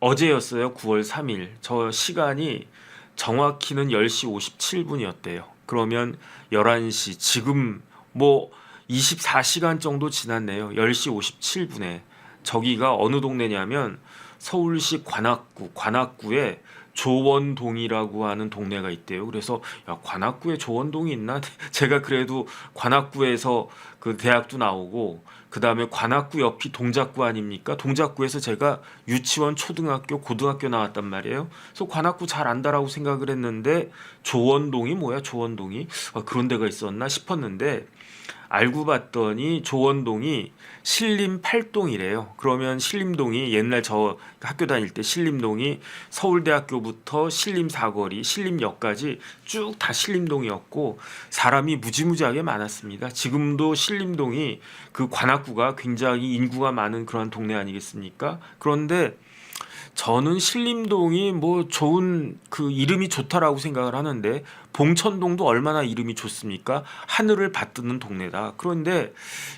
어제였어요. 9월 3일. 저 시간이 정확히는 10시 57분이었대요. 그러면 11시 지금 뭐 24시간 정도 지났네요. 10시 57분에 저기가 어느 동네냐면 서울시 관악구 관악구에 조원동이라고 하는 동네가 있대요. 그래서 야 관악구에 조원동이 있나? 제가 그래도 관악구에서 그 대학도 나오고 그 다음에 관악구 옆이 동작구 아닙니까? 동작구에서 제가 유치원, 초등학교, 고등학교 나왔단 말이에요. 그래서 관악구 잘 안다라고 생각을 했는데 조원동이 뭐야? 조원동이 아, 그런 데가 있었나 싶었는데 알고 봤더니 조원동이 신림 8동이래요. 그러면 신림동이 옛날 저 학교 다닐 때 신림동이 서울대학교부터 신림 사거리, 신림역까지 쭉 다 신림동이었고 사람이 무지무지하게 많았습니다. 지금도 신림동이 그 관악구가 굉장히 인구가 많은 그런 동네 아니겠습니까? 그런데 저는 신림동이 뭐 좋은 그 이름이 좋다라고 생각을 하는데 봉천동도 얼마나 이름이 좋습니까? 하늘을 받드는 동네다. 그런데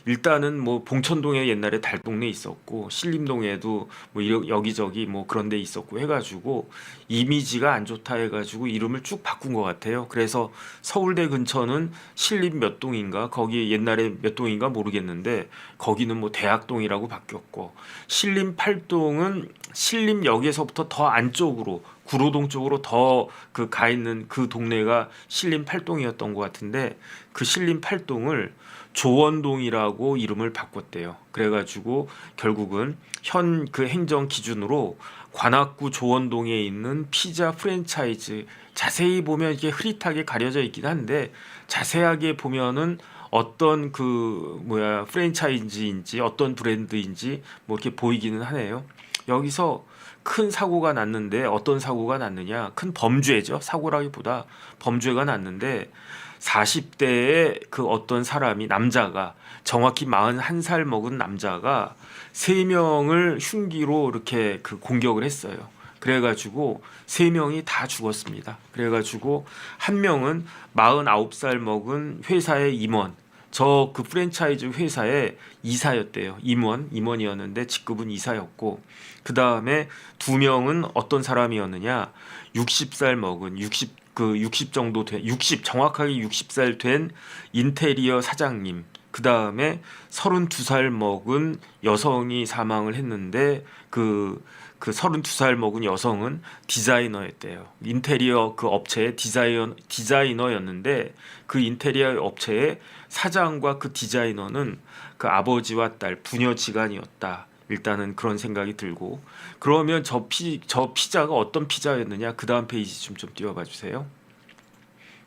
일단은 뭐 봉천동에 옛날에 달동네 있었고 신림동에도 뭐 여기저기 뭐 그런 데 있었고 해가지고 이미지가 안 좋다 해가지고 이름을 쭉 바꾼 것 같아요. 그래서 서울대 근처는 신림 몇 동인가 거기 옛날에 몇 동인가 모르겠는데 거기는 뭐 대학동이라고 바뀌었고 신림 8동은 신림역에서부터 더 안쪽으로 구로동 쪽으로 더 그 가 있는 그 동네가 신림 8동이었던 것 같은데 그 신림 8동을 조원동이라고 이름을 바꿨대요. 그래가지고 결국은 현 그 행정 기준으로 관악구 조원동에 있는 피자 프랜차이즈 자세히 보면 이게 흐릿하게 가려져 있긴 한데 자세하게 보면은 어떤 그 뭐야 프랜차이즈인지 어떤 브랜드인지 뭐 이렇게 보이기는 하네요. 여기서 큰 사고가 났는데 어떤 사고가 났느냐? 큰 범죄죠. 사고라기보다 범죄가 났는데 40대의 그 어떤 사람이 남자가 정확히 41살 먹은 남자가 세 명을 흉기로 이렇게 그 공격을 했어요. 그래가지고 세 명이 다 죽었습니다. 그래가지고 한 명은 49살 먹은 회사의 임원, 저 그 프랜차이즈 회사의 이사였대요. 임원, 임원이었는데 직급은 이사였고 그 다음에 두 명은 어떤 사람이었느냐? 60살 먹은 60 그 60 정도 된 60 정확하게 60살 된 인테리어 사장님. 그 다음에 32살 먹은 여성이 사망을 했는데 그 그 32살 먹은 여성은 디자이너였대요. 인테리어 그 업체의 디자이너 디자이너였는데 그 인테리어 업체의 사장과 그 디자이너는 그 아버지와 딸 부녀지간이었다. 일단은 그런 생각이 들고 그러면 저 피 저 피자가 어떤 피자였느냐 그 다음 페이지 좀좀 띄워봐 주세요.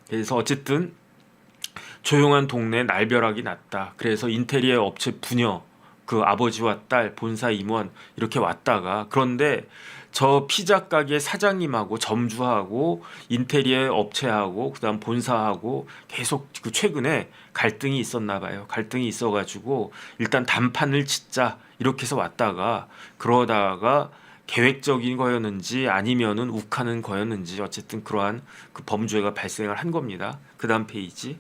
그래서 어쨌든 조용한 동네 날벼락이 났다. 그래서 인테리어 업체 부녀 그 아버지와 딸 본사 임원 이렇게 왔다가 그런데 저 피자 가게 사장님하고 점주하고 인테리어 업체하고 그다음 본사하고 계속 그 최근에 갈등이 있었나 봐요. 갈등이 있어 가지고 일단 단판을 짓자 이렇게 해서 왔다가 그러다가 계획적인 거였는지 아니면은 욱하는 거였는지 어쨌든 그러한 그 범죄가 발생을 한 겁니다. 그다음 페이지.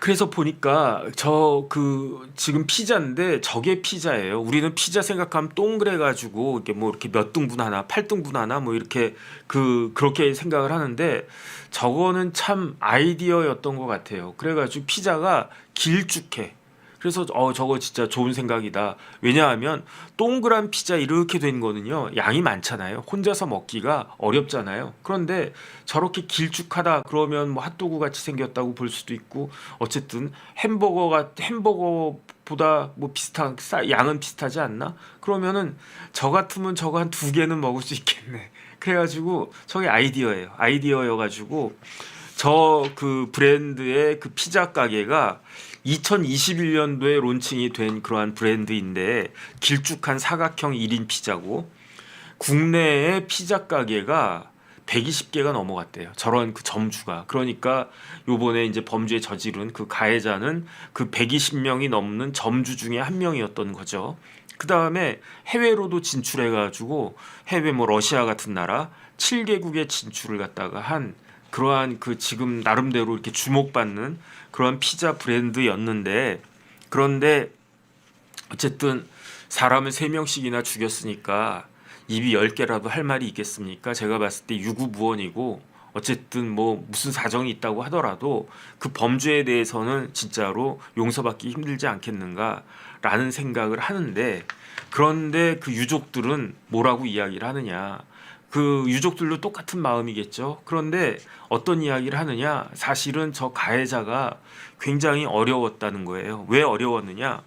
그래서 보니까 저 그 지금 피자인데 저게 피자예요. 우리는 피자 생각하면 동그래 가지고 이렇게 뭐 이렇게 몇 등분 하나, 8등분 하나 뭐 이렇게 그 그렇게 생각을 하는데 저거는 참 아이디어였던 것 같아요. 그래 가지고 피자가 길쭉해. 그래서 어 저거 진짜 좋은 생각이다. 왜냐하면 동그란 피자 이렇게 된 거는요 양이 많잖아요. 혼자서 먹기가 어렵잖아요. 그런데 저렇게 길쭉하다 그러면 뭐 핫도그 같이 생겼다고 볼 수도 있고 어쨌든 햄버거가 햄버거보다 뭐 비슷한 싸- 양은 비슷하지 않나? 그러면은 저 같으면 저거 한 두 개는 먹을 수 있겠네. 그래가지고 저게 아이디어예요. 아이디어여가지고 저 그 브랜드의 그 피자 가게가 2021년도에 론칭이 된 그러한 브랜드인데 길쭉한 사각형 1인 피자고 국내의 피자 가게가 120개가 넘어갔대요. 저런 그 점주가. 그러니까 요번에 이제 범죄 저지른 그 가해자는 그 120명이 넘는 점주 중에 한 명이었던 거죠. 그 다음에 해외로도 진출해 가지고 해외 뭐 러시아 같은 나라 7개국에 진출을 갖다가 한 그러한 그 지금 나름대로 이렇게 주목받는 그런 피자 브랜드였는데 그런데 어쨌든 사람을 세 명씩이나 죽였으니까 입이 열 개라도 할 말이 있겠습니까? 제가 봤을 때 유구무원이고 어쨌든 뭐 무슨 사정이 있다고 하더라도 그 범죄에 대해서는 진짜로 용서받기 힘들지 않겠는가라는 생각을 하는데 그런데 그 유족들은 뭐라고 이야기를 하느냐? 그 유족들도 똑같은 마음이겠죠. 그런데 어떤 이야기를 하느냐? 사실은 저 가해자가 굉장히 어려웠다는 거예요. 왜 어려웠느냐?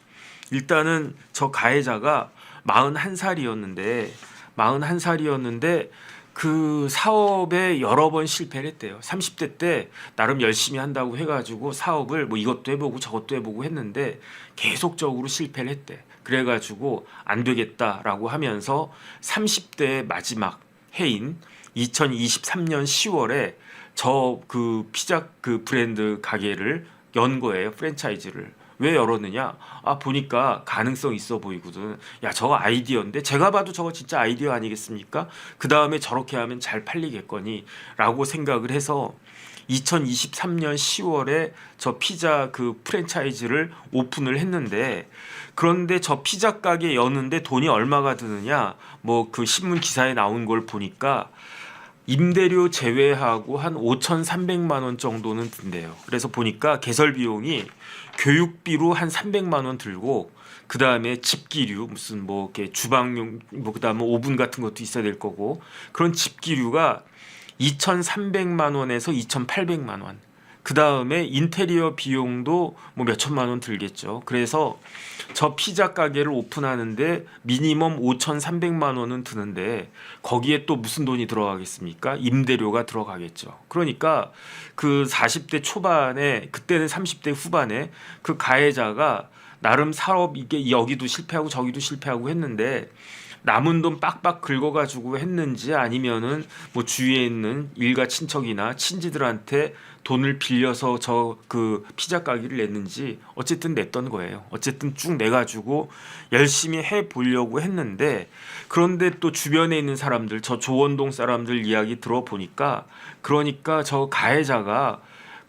일단은 저 가해자가 41살이었는데 41살이었는데 그 사업에 여러 번 실패를 했대요. 30대 때 나름 열심히 한다고 해가지고 사업을 뭐 이것도 해보고 저것도 해보고 했는데 계속적으로 실패를 했대. 그래가지고 안 되겠다라고 하면서 30대 마지막 해인 2023년 10월에 저 그 피자 그 브랜드 가게를 연 거예요. 프랜차이즈를. 왜 열었느냐? 아 보니까 가능성 있어 보이거든. 야 저거 아이디어인데 제가 봐도 저거 진짜 아이디어 아니겠습니까? 그 다음에 저렇게 하면 잘 팔리겠거니 라고 생각을 해서 2023년 10월에 저 피자 그 프랜차이즈를 오픈을 했는데 그런데 저 피자 가게 여는데 돈이 얼마가 드느냐? 뭐 그 신문 기사에 나온 걸 보니까 임대료 제외하고 한 5,300만 원 정도는 든대요. 그래서 보니까 개설 비용이 교육비로 한 300만 원 들고 그 다음에 집기류 무슨 뭐 이렇게 주방용 뭐 그다음에 오븐 같은 것도 있어야 될 거고 그런 집기류가 2,300만 원에서 2,800만 원. 그 다음에 인테리어 비용도 뭐 몇천만 원 들겠죠. 그래서 저 피자 가게를 오픈하는데 미니멈 5,300만 원은 드는데 거기에 또 무슨 돈이 들어가겠습니까? 임대료가 들어가겠죠. 그러니까 그 40대 초반에 그때는 30대 후반에 그 가해자가 나름 사업 이게 여기도 실패하고 저기도 실패하고 했는데 남은 돈 빡빡 긁어가지고 했는지 아니면은 뭐 주위에 있는 일가 친척이나 친지들한테 돈을 빌려서 저 그 피자 가게를 냈는지 어쨌든 냈던 거예요. 어쨌든 쭉 내가지고 열심히 해 보려고 했는데 그런데 또 주변에 있는 사람들 저 조원동 사람들 이야기 들어보니까 그러니까 저 가해자가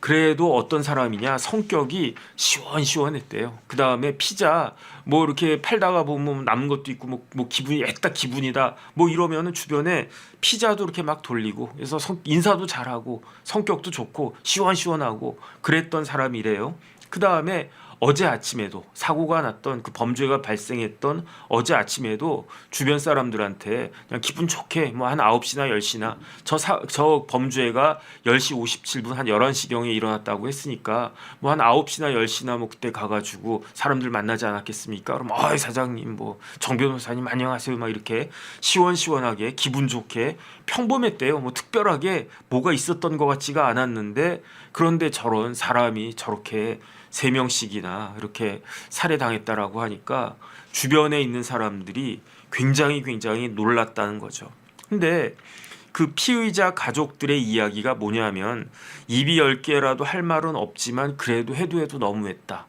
그래도 어떤 사람이냐 성격이 시원시원했대요. 그 다음에 피자 뭐 이렇게 팔다가 보면 남은 것도 있고 뭐, 뭐 기분이 애따 기분이다 뭐 이러면은 주변에 피자도 이렇게 막 돌리고 그래서 성, 인사도 잘하고 성격도 좋고 시원시원하고 그랬던 사람이래요. 그 다음에 어제 아침에도 사고가 났던 그 범죄가 발생했던 어제 아침에도 주변 사람들한테 그냥 기분 좋게 뭐 한 9시나 10시나 저, 사, 저 범죄가 10시 57분 한 11시경에 일어났다고 했으니까 뭐 한 9시나 10시나 뭐 그때 가가지고 사람들 만나지 않았겠습니까? 그럼 어이 사장님 뭐 정 변호사님 안녕하세요 막 이렇게 시원시원하게 기분 좋게 평범했대요. 뭐 특별하게 뭐가 있었던 것 같지가 않았는데 그런데 저런 사람이 저렇게 세 명씩이나 이렇게 살해당했다라고 하니까 주변에 있는 사람들이 굉장히 굉장히 놀랐다는 거죠. 근데 그 피의자 가족들의 이야기가 뭐냐면 입이 열 개라도 할 말은 없지만 그래도 해도 해도 너무했다.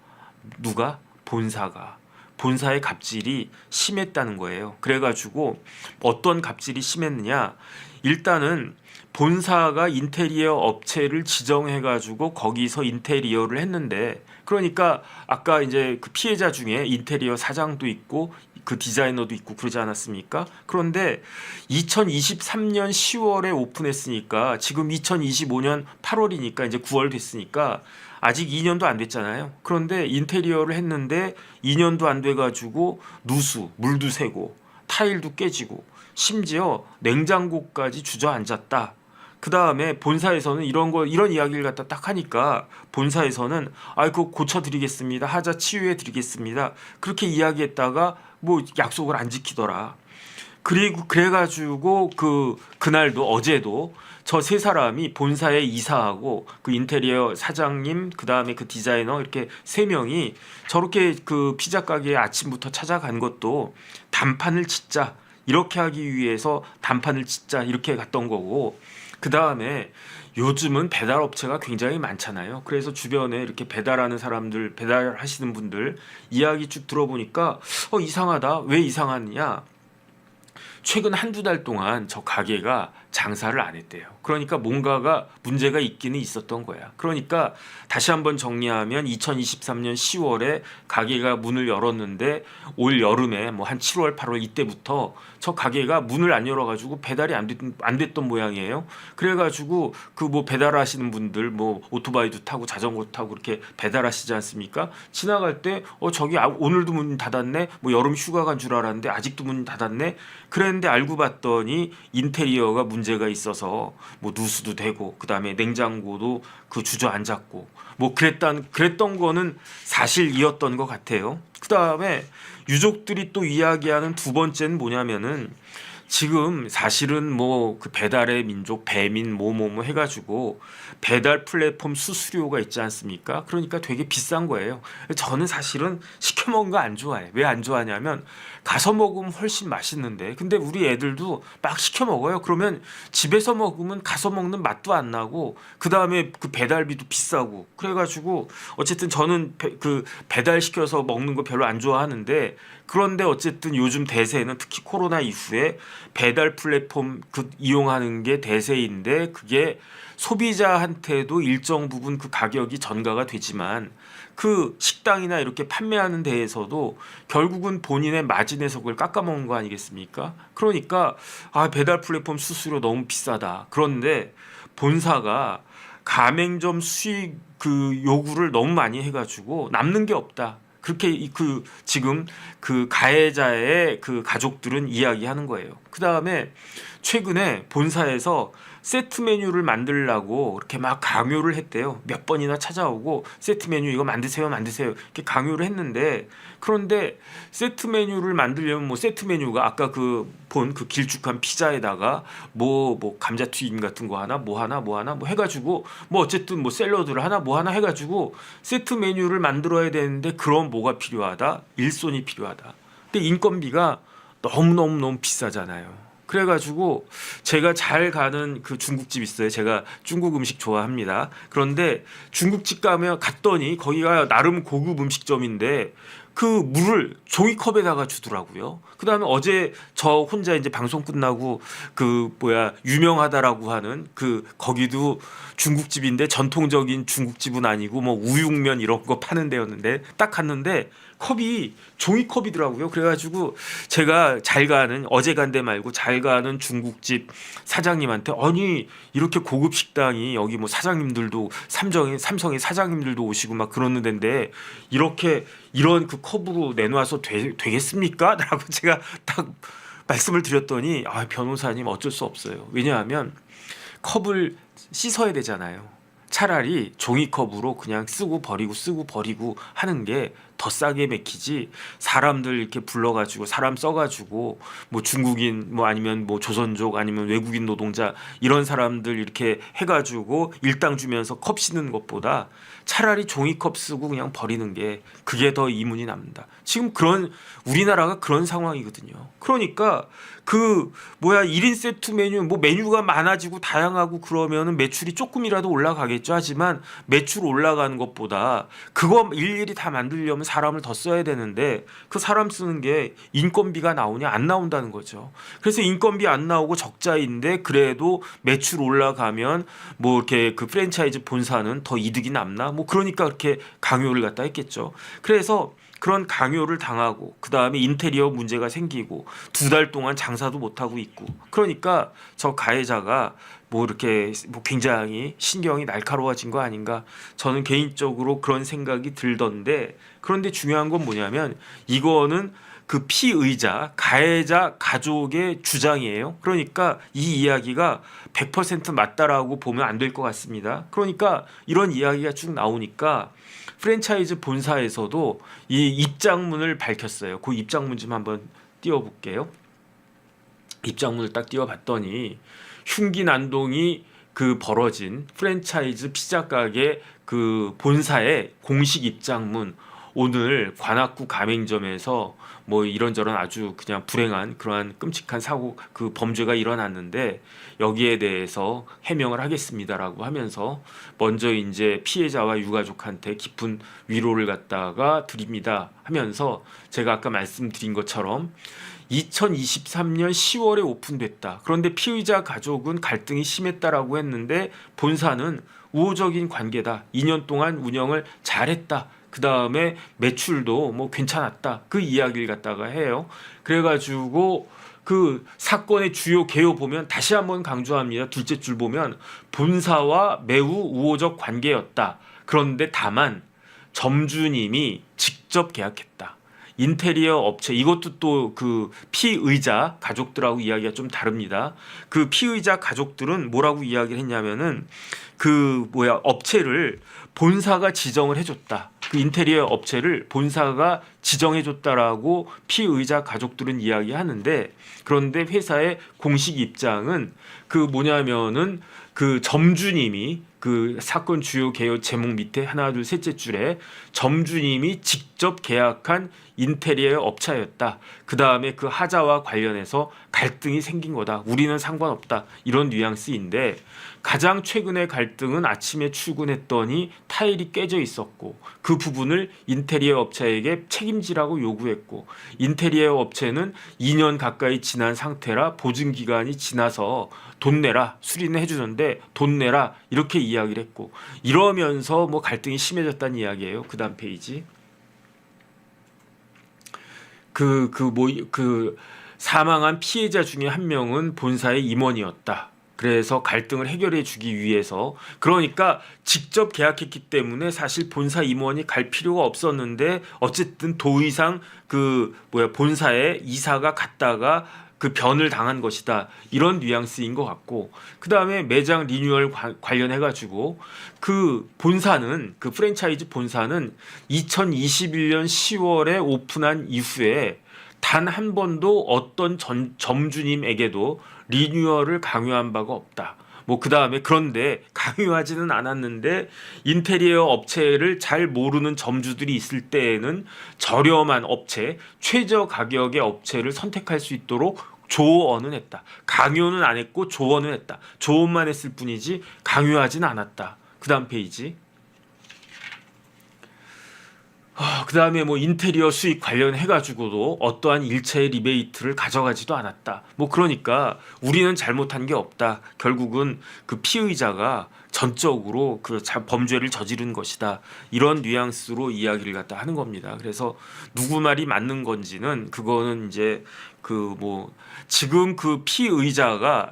누가 본사가 본사의 갑질이 심했다는 거예요. 그래가지고 어떤 갑질이 심했느냐? 일단은 본사가 인테리어 업체를 지정해가지고 거기서 인테리어를 했는데 그러니까 아까 이제 그 피해자 중에 인테리어 사장도 있고 그 디자이너도 있고 그러지 않았습니까? 그런데 2023년 10월에 오픈했으니까 지금 2025년 8월이니까 이제 9월 됐으니까 아직 2년도 안 됐잖아요. 그런데 인테리어를 했는데 2년도 안 돼가지고 누수, 물도 새고 타일도 깨지고 심지어 냉장고까지 주저앉았다. 그 다음에 본사에서는 이런 거 이런 이야기를 갖다 딱 하니까 본사에서는 아 그거 고쳐드리겠습니다 하자 치유해드리겠습니다 그렇게 이야기했다가 뭐 약속을 안 지키더라 그리고 그래가지고 그 그날도 어제도 저 세 사람이 본사에 이사하고 그 인테리어 사장님 그 다음에 그 디자이너 이렇게 세 명이 저렇게 그 피자 가게에 아침부터 찾아간 것도 단판을 짓자 이렇게 하기 위해서 단판을 짓자 이렇게 갔던 거고 그 다음에 요즘은 배달 업체가 굉장히 많잖아요. 그래서 주변에 이렇게 배달하는 사람들, 배달하시는 분들 이야기 쭉 들어보니까 어 이상하다. 왜 이상하느냐? 최근 한두 달 동안 저 가게가 장사를 안 했대요. 그러니까 뭔가가 문제가 있기는 있었던 거야. 그러니까 다시 한번 정리하면 2023년 10월에 가게가 문을 열었는데 올 여름에 뭐 한 7월, 8월 이때부터 저 가게가 문을 안 열어가지고 배달이 안, 됐, 안 됐던 모양이에요. 그래가지고 그 뭐 배달하시는 분들 뭐 오토바이도 타고 자전거 타고 이렇게 배달하시지 않습니까? 지나갈 때 어 저기 아, 오늘도 문 닫았네. 뭐 여름 휴가 간 줄 알았는데 아직도 문 닫았네. 그 랬는데 알고 봤더니 인테리어가 문제가 있어서 뭐 누수도 되고 그다음에 냉장고도 그 주저앉았고 뭐 그랬던 그랬던 거는 사실이었던 것 같아요. 그다음에 유족들이 또 이야기하는 두 번째는 뭐냐면은 지금 사실은 뭐 그 배달의 민족 배민 뭐뭐뭐 해가지고 배달 플랫폼 수수료가 있지 않습니까? 그러니까 되게 비싼 거예요. 저는 사실은 시켜 먹은 거 안 좋아해. 왜 안 좋아하냐면 가서 먹으면 훨씬 맛있는데 근데 우리 애들도 막 시켜 먹어요. 그러면 집에서 먹으면 가서 먹는 맛도 안 나고 그 다음에 그 배달비도 비싸고 그래가지고 어쨌든 저는 배, 그 배달 시켜서 먹는 거 별로 안 좋아하는데 그런데 어쨌든 요즘 대세는 특히 코로나 이후에 배달 플랫폼 그 이용하는 게 대세인데 그게 소비자한테도 일정 부분 그 가격이 전가가 되지만 그 식당이나 이렇게 판매하는 데에서도 결국은 본인의 마진에서 그걸 깎아먹는 거 아니겠습니까? 그러니까 아 배달 플랫폼 수수료 너무 비싸다. 그런데 본사가 가맹점 수익 그 요구를 너무 많이 해가지고 남는 게 없다. 그렇게 이- 그 지금 그 가해자의 그 가족들은 이야기하는 거예요. 그 다음에 최근에 본사에서 세트 메뉴를 만들라고 이렇게 막 강요를 했대요. 몇 번이나 찾아오고 세트 메뉴 이거 만드세요, 만드세요 이렇게 강요를 했는데 그런데 세트 메뉴를 만들려면 뭐 세트 메뉴가 아까 그 본그 길쭉한 피자에다가 뭐뭐 감자튀김 같은 거 하나 뭐 하나 뭐 하나 뭐 해가지고 뭐 어쨌든 뭐 샐러드를 하나 뭐 하나 해가지고 세트 메뉴를 만들어야 되는데 그런 뭐가 필요하다 일손이 필요하다. 근데 인건비가 너무 너무 너무 비싸잖아요. 그래가지고 제가 잘 가는 그 중국집 있어요. 제가 중국 음식 좋아합니다. 그런데 중국집 가면 갔더니 거기가 나름 고급 음식점인데 그 물을 종이컵에다가 주더라고요. 그 다음에 어제 저 혼자 이제 방송 끝나고 그 뭐야 유명하다라고 하는 그 거기도 중국집인데 전통적인 중국집은 아니고 뭐 우육면 이런 거 파는 데였는데 딱 갔는데 컵이 종이컵이더라고요. 그래가지고 제가 잘 가는 어제 간 데 말고 잘 가는 중국집 사장님한테 아니 이렇게 고급 식당이 여기 뭐 사장님들도 삼성의 삼성의 사장님들도 오시고 막 그러는 데인데 이렇게 이런 그 컵으로 내놔서 되, 되겠습니까? 라고 제가 딱 말씀을 드렸더니 아 변호사님 어쩔 수 없어요. 왜냐하면 컵을 씻어야 되잖아요. 차라리 종이컵으로 그냥 쓰고 버리고 쓰고 버리고 하는 게더 싸게 맥히지 사람들 이렇게 불러가지고 사람 써가지고 뭐 중국인 뭐 아니면 뭐 조선족 아니면 외국인 노동자 이런 사람들 이렇게 해가지고 일당 주면서 컵 씻는 것보다 차라리 종이컵 쓰고 그냥 버리는 게 그게 더 이문이 남는다. 지금 그런 우리나라가 그런 상황이거든요. 그러니까 그 뭐야 1인 세트 메뉴 뭐 메뉴가 많아지고 다양하고 그러면은 매출이 조금이라도 올라가겠죠. 하지만 매출 올라가는 것보다 그거 일일이 다 만들려면 사람을 더 써야 되는데 그 사람 쓰는 게 인건비가 나오냐 안 나온다는 거죠. 그래서 인건비 안 나오고 적자인데 그래도 매출 올라가면 뭐 이렇게 그 프랜차이즈 본사는 더 이득이 남나? 뭐 그러니까 그렇게 강요를 갖다 했겠죠. 그래서 그런 강요를 당하고 그 다음에 인테리어 문제가 생기고 두 달 동안 장사도 못 하고 있고 그러니까 저 가해자가 뭐 이렇게 뭐 굉장히 신경이 날카로워진 거 아닌가 저는 개인적으로 그런 생각이 들던데 그런데 중요한 건 뭐냐면 이거는 그 피의자 가해자 가족의 주장이에요. 그러니까 이 이야기가 100% 맞다라고 보면 안 될 것 같습니다. 그러니까 이런 이야기가 쭉 나오니까 프랜차이즈 본사에서도 이 입장문을 밝혔어요. 그 입장문 좀 한번 띄워볼게요. 입장문을 딱 띄워봤더니 흉기 난동이 그 벌어진 프랜차이즈 피자 가게 그 본사의 공식 입장문 오늘 관악구 가맹점에서 뭐 이런저런 아주 그냥 불행한 그러한 끔찍한 사고 그 범죄가 일어났는데 여기에 대해서 해명을 하겠습니다라고 하면서 먼저 이제 피해자와 유가족한테 깊은 위로를 갖다가 드립니다 하면서 제가 아까 말씀드린 것처럼 2023년 10월에 오픈됐다. 그런데 피의자 가족은 갈등이 심했다라고 했는데 본사는 우호적인 관계다. 2년 동안 운영을 잘했다. 그 다음에 매출도 뭐 괜찮았다. 그 이야기를 갖다가 해요. 그래가지고 그 사건의 주요 개요 보면 다시 한번 강조합니다. 둘째 줄 보면 본사와 매우 우호적 관계였다. 그런데 다만 점주님이 직접 계약했다. 인테리어 업체 이것도 또 그 피의자 가족들하고 이야기가 좀 다릅니다. 그 피의자 가족들은 뭐라고 이야기를 했냐면은 그 뭐야 업체를 본사가 지정을 해줬다. 그 인테리어 업체를 본사가 지정해줬다라고 피의자 가족들은 이야기하는데 그런데 회사의 공식 입장은 그 뭐냐면은 그 점주님이 그 사건 주요 개요 제목 밑에 하나 둘 셋째 줄에 점주님이 직접 계약한 인테리어 업체였다. 그 다음에 그 하자와 관련해서 갈등이 생긴 거다. 우리는 상관없다. 이런 뉘앙스인데 가장 최근의 갈등은 아침에 출근했더니 타일이 깨져 있었고 그 부분을 인테리어 업체에게 책임지라고 요구했고 인테리어 업체는 2년 가까이 지난 상태라 보증 기간이 지나서 돈 내라 수리는 해주는데 돈 내라 이렇게 이야기를 했고 이러면서 뭐 갈등이 심해졌다는 이야기예요. 그 다음 페이지. 그 그뭐그 사망한 피해자 중에 한 명은 본사의 임원이었다. 그래서 갈등을 해결해 주기 위해서 그러니까 직접 계약했기 때문에 사실 본사 임원이 갈 필요가 없었는데 어쨌든 도의상 그 뭐야 본사에 이사가 갔다가 그 변을 당한 것이다 이런 뉘앙스인 것 같고 그 다음에 매장 리뉴얼 관- 관련해 가지고 그 본사는 그 프랜차이즈 본사는 2021년 10월에 오픈한 이후에 단 한 번도 어떤 전, 점주님에게도 리뉴얼을 강요한 바가 없다. 뭐그 다음에 그런데 강요하지는 않았는데 인테리어 업체를 잘 모르는 점주들이 있을 때에는 저렴한 업체, 최저 가격의 업체를 선택할 수 있도록 조언은 했다. 강요는 안 했고 조언은 했다. 조언만 했을 뿐이지 강요하진 않았다. 그 다음 페이지. 아, 그 다음에 뭐 인테리어 수익 관련해 가지고도 어떠한 일체의 리베이트를 가져가지도 않았다. 뭐 그러니까 우리는 잘못한 게 없다. 결국은 그 피의자가 전적으로 그 자- 범죄를 저지른 것이다. 이런 뉘앙스로 이야기를 갖다 하는 겁니다. 그래서 누구 말이 맞는 건지는 그거는 이제 그 뭐 지금 그 피의자가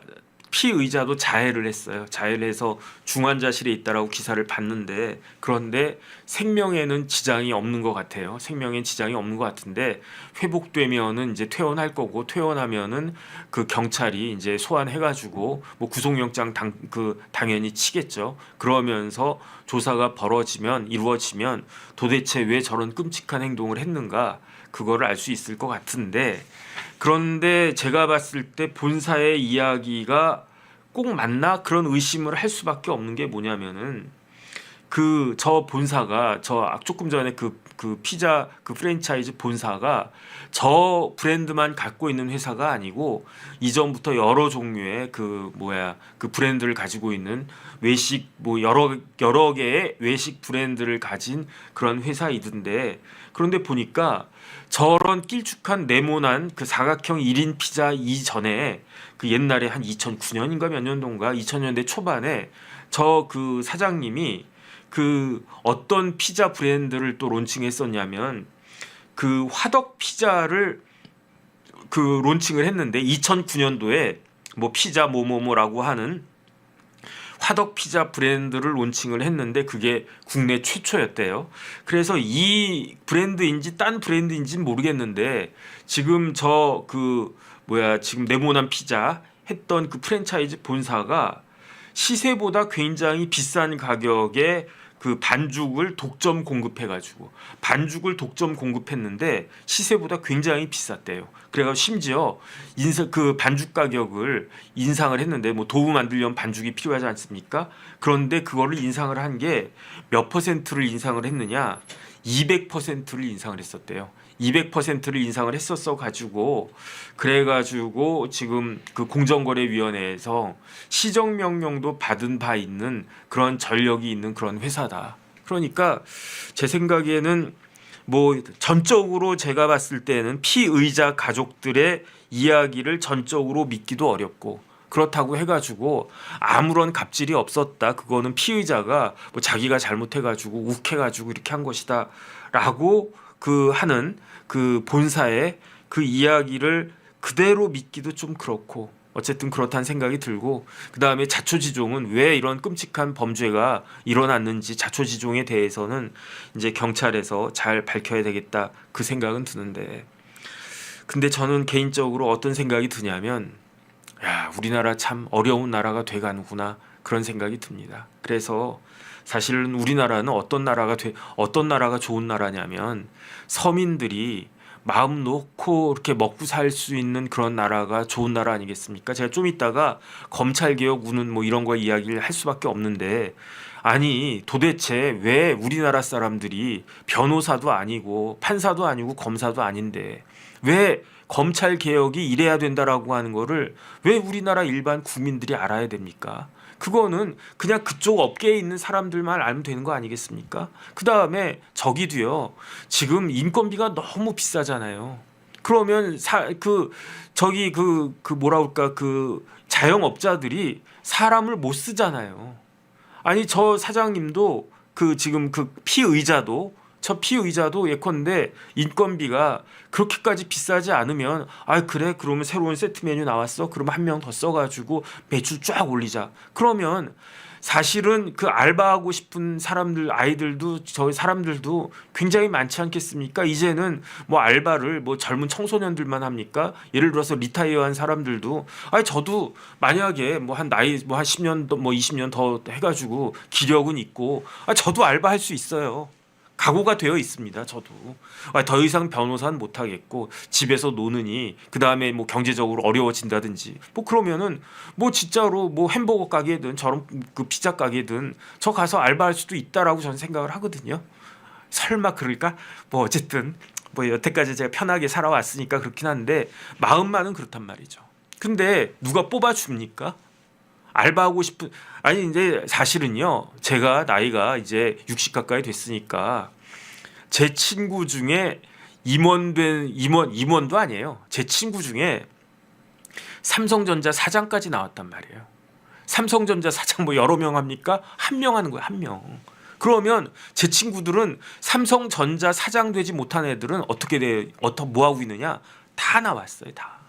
피의자도 자해를 했어요. 자해를 해서 중환자실에 있다라고 기사를 봤는데 그런데 생명에는 지장이 없는 것 같아요. 생명엔 지장이 없는 것 같은데 회복되면은 이제 퇴원할 거고 퇴원하면은 그 경찰이 이제 소환해가지고 뭐 구속영장 당 그 당연히 치겠죠. 그러면서 조사가 벌어지면 이루어지면 도대체 왜 저런 끔찍한 행동을 했는가 그거를 알 수 있을 것 같은데 그런데 제가 봤을 때 본사의 이야기가 꼭 맞나 그런 의심을 할 수밖에 없는 게 뭐냐면은 그 저 본사가 저 아- 조금 전에 그 그 피자 그 프랜차이즈 본사가 저 브랜드만 갖고 있는 회사가 아니고 이전부터 여러 종류의 그 뭐야 그 브랜드를 가지고 있는 외식 뭐 여러 여러 개의 외식 브랜드를 가진 그런 회사이던데 그런데 보니까 저런 길쭉한 네모난 그 사각형 1인 피자 이전에 그 옛날에 한 2009년인가 몇 년도인가 2000년대 초반에 저 그 사장님이 그 어떤 피자 브랜드를 또 론칭했었냐면 그 화덕 피자를 그 론칭을 했는데 2009년도에 뭐 피자 뭐뭐뭐라고 하는 화덕 피자 브랜드를 론칭을 했는데 그게 국내 최초였대요. 그래서 이 브랜드인지 딴 브랜드인지는 모르겠는데 지금 저 그 뭐야 지금 네모난 피자 했던 그 프랜차이즈 본사가 시세보다 굉장히 비싼 가격에 그 반죽을 독점 공급해 가지고 반죽을 독점 공급했는데 시세보다 굉장히 비쌌대요. 그래가 심지어 인사 그 반죽 가격을 인상을 했는데 뭐 도우 만들려면 반죽이 필요하지 않습니까? 그런데 그거를 인상을 한 게 몇 퍼센트를 인상을 했느냐? 200%를 인상을 했었대요. 200%를 인상을 했었어 가지고 그래 가지고 지금 그 공정거래위원회에서 시정 명령도 받은 바 있는 그런 전력이 있는 그런 회사다. 그러니까 제 생각에는 뭐 전적으로 제가 봤을 때는 피의자 가족들의 이야기를 전적으로 믿기도 어렵고 그렇다고 해가지고 아무런 갑질이 없었다. 그거는 피의자가 뭐 자기가 잘못해가지고 욱해가지고 이렇게 한 것이다라고 그 하는 그 본사의 그 이야기를 그대로 믿기도 좀 그렇고 어쨌든 그렇다는 생각이 들고 그 다음에 자초지종은 왜 이런 끔찍한 범죄가 일어났는지 자초지종에 대해서는 이제 경찰에서 잘 밝혀야 되겠다 그 생각은 드는데 근데 저는 개인적으로 어떤 생각이 드냐면 야 우리나라 참 어려운 나라가 돼가는구나 그런 생각이 듭니다. 그래서 사실은 우리나라는 어떤 나라가 돼 어떤 나라가 좋은 나라냐면 서민들이 마음 놓고 이렇게 먹고 살 수 있는 그런 나라가 좋은 나라 아니겠습니까? 제가 좀 이따가 검찰 개혁 우는 뭐 이런 거 이야기를 할 수밖에 없는데 아니 도대체 왜 우리나라 사람들이 변호사도 아니고 판사도 아니고 검사도 아닌데 왜 검찰 개혁이 이래야 된다라고 하는 거를 왜 우리나라 일반 국민들이 알아야 됩니까? 그거는 그냥 그쪽 업계에 있는 사람들만 알면 되는 거 아니겠습니까? 그 다음에 저기도요. 지금 인건비가 너무 비싸잖아요. 그러면 사, 그 저기 그그 뭐라 그럴까 그 자영업자들이 사람을 못 쓰잖아요. 아니 저 사장님도 그 지금 그 피의자도 저 피의자도 예컨대 인건비가 그렇게까지 비싸지 않으면 아 그래 그러면 새로운 세트 메뉴 나왔어. 그러면 한 명 더 써가지고 매출 쫙 올리자. 그러면 사실은 그 알바하고 싶은 사람들 아이들도 저희 사람들도 굉장히 많지 않겠습니까? 이제는 뭐 알바를 뭐 젊은 청소년들만 합니까? 예를 들어서 리타이어한 사람들도 아니 저도 만약에 뭐 한 나이 뭐 한 10년 더 뭐 20년 더 해가지고 기력은 있고 아 저도 알바할 수 있어요. 각오가 되어 있습니다. 저도 아, 더 이상 변호사는 못 하겠고 집에서 노느니 그 다음에 뭐 경제적으로 어려워진다든지 뭐 그러면은 뭐 진짜로 뭐 햄버거 가게든 저런 그 피자 가게든 저 가서 알바할 수도 있다라고 저는 생각을 하거든요. 설마 그럴까? 뭐 어쨌든 뭐 여태까지 제가 편하게 살아왔으니까 그렇긴 한데 마음만은 그렇단 말이죠. 근데 누가 뽑아 줍니까? 알바하고 싶은 아니 이제 사실은요 제가 나이가 이제 60 가까이 됐으니까 제 친구 중에 임원된 임원 임원도 아니에요. 제 친구 중에 삼성전자 사장까지 나왔단 말이에요. 삼성전자 사장 뭐 여러 명 합니까? 한 명 하는 거예요 한명. 그러면 제 친구들은 삼성전자 사장 되지 못한 애들은 어떻게 돼 어떻게 뭐 하고 있느냐? 다 나왔어요 다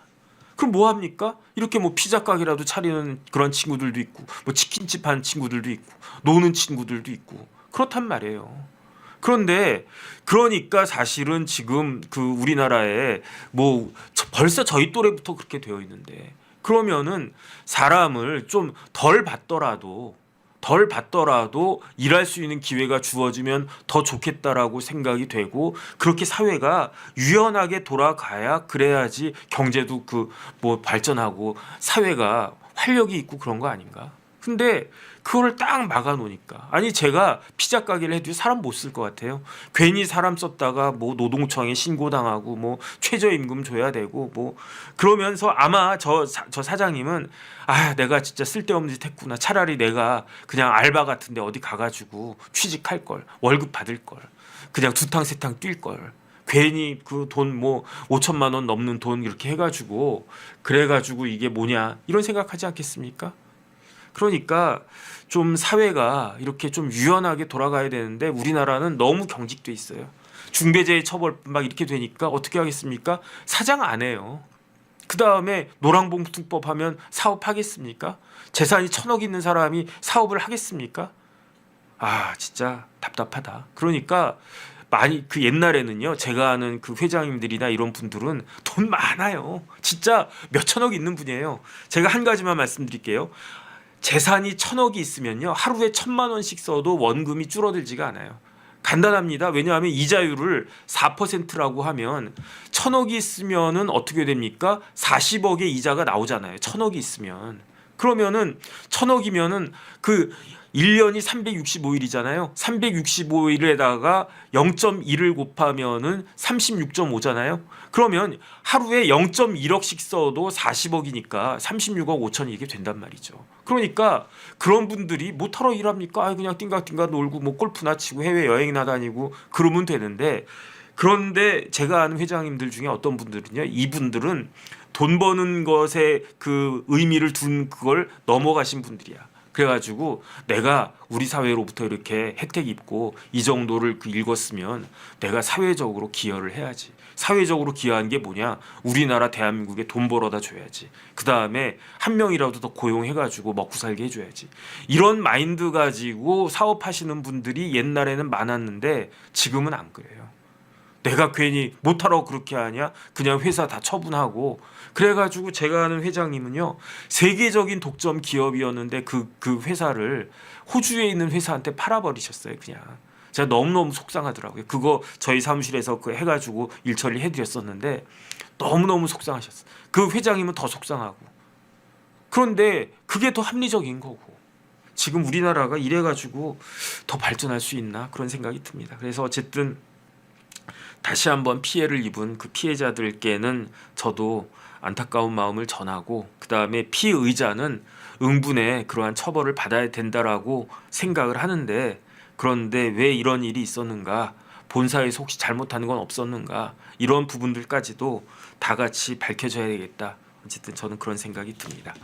그럼 뭐 합니까? 이렇게 뭐 피자 가게라도 차리는 그런 친구들도 있고 뭐 치킨집 하는 친구들도 있고 노는 친구들도 있고 그렇단 말이에요. 그런데 그러니까 사실은 지금 그 우리나라에 뭐 저- 벌써 저희 또래부터 그렇게 되어 있는데 그러면은 사람을 좀 덜 받더라도 덜 받더라도 일할 수 있는 기회가 주어지면 더 좋겠다라고 생각이 되고 그렇게 사회가 유연하게 돌아가야 그래야지 경제도 그 뭐 발전하고 사회가 활력이 있고 그런 거 아닌가? 근데 그거를 딱 막아 놓으니까 아니 제가 피자 가게를 해도 사람 못 쓸 것 같아요. 괜히 사람 썼다가 뭐 노동청에 신고당하고 뭐 최저임금 줘야 되고 뭐 그러면서 아마 저, 사, 저 사장님은 아 내가 진짜 쓸데없는 짓 했구나 차라리 내가 그냥 알바 같은데 어디 가가지고 취직할 걸 월급 받을 걸 그냥 두탕 세탕 뛸 걸 괜히 그 돈 뭐 5천만 원 넘는 돈 이렇게 해가지고 그래가지고 이게 뭐냐 이런 생각하지 않겠습니까? 그러니까 좀 사회가 이렇게 좀 유연하게 돌아가야 되는데 우리나라는 너무 경직돼 있어요. 중대재해 처벌 막 이렇게 되니까 어떻게 하겠습니까? 사장 안 해요. 그 다음에 노랑봉투법 하면 사업하겠습니까? 재산이 천억 있는 사람이 사업을 하겠습니까? 아 진짜 답답하다. 그러니까 많이 그 옛날에는요 제가 아는 그 회장님들이나 이런 분들은 돈 많아요. 진짜 몇 천억 있는 분이에요. 제가 한 가지만 말씀드릴게요. 재산이 천억이 있으면요 하루에 천만 원씩 써도 원금이 줄어들지가 않아요. 간단합니다. 왜냐하면 이자율을 4%라고 하면 천억이 있으면은 어떻게 됩니까? 40억의 이자가 나오잖아요. 천억이 있으면. 그러면은 천억이면은 그 1년이 365일이잖아요. 365일에다가 0.1을 곱하면은 36.5잖아요. 그러면 하루에 0.1억씩 써도 40억이니까 36억 5천이 이게 된단 말이죠. 그러니까 그런 분들이 못하러 일합니까? 아 그냥 띵가띵가 놀고 뭐 골프나 치고 해외 여행이나 다니고 그러면 되는데 그런데 제가 아는 회장님들 중에 어떤 분들은요, 이분들은 돈 버는 것에 그 의미를 둔 그걸 넘어가신 분들이야. 그래가지고 내가 우리 사회로부터 이렇게 혜택 입고 이 정도를 그 읽었으면 내가 사회적으로 기여를 해야지. 사회적으로 기여한 게 뭐냐? 우리나라 대한민국에 돈 벌어다 줘야지. 그 다음에 한 명이라도 더 고용해가지고 먹고 살게 해줘야지. 이런 마인드 가지고 사업하시는 분들이 옛날에는 많았는데 지금은 안 그래요. 내가 괜히 못하라고 그렇게 하냐? 그냥 회사 다 처분하고. 그래가지고 제가 아는 회장님은요 세계적인 독점 기업이었는데 그 그 회사를 호주에 있는 회사한테 팔아버리셨어요 그냥. 제가 너무 너무 속상하더라고요. 그거 저희 사무실에서 그 해가지고 일 처리 해드렸었는데 너무 너무 속상하셨어 그 회장님은 더 속상하고. 그런데 그게 더 합리적인 거고. 지금 우리나라가 이래가지고 더 발전할 수 있나? 그런 생각이 듭니다. 그래서 어쨌든 다시 한번 피해를 입은 그 피해자들께는 저도 안타까운 마음을 전하고 그 다음에 피의자는 응분의 그러한 처벌을 받아야 된다라고 생각을 하는데 그런데 왜 이런 일이 있었는가? 본사에서 혹시 잘못하는 건 없었는가? 이런 부분들까지도 다 같이 밝혀져야 되겠다. 어쨌든 저는 그런 생각이 듭니다.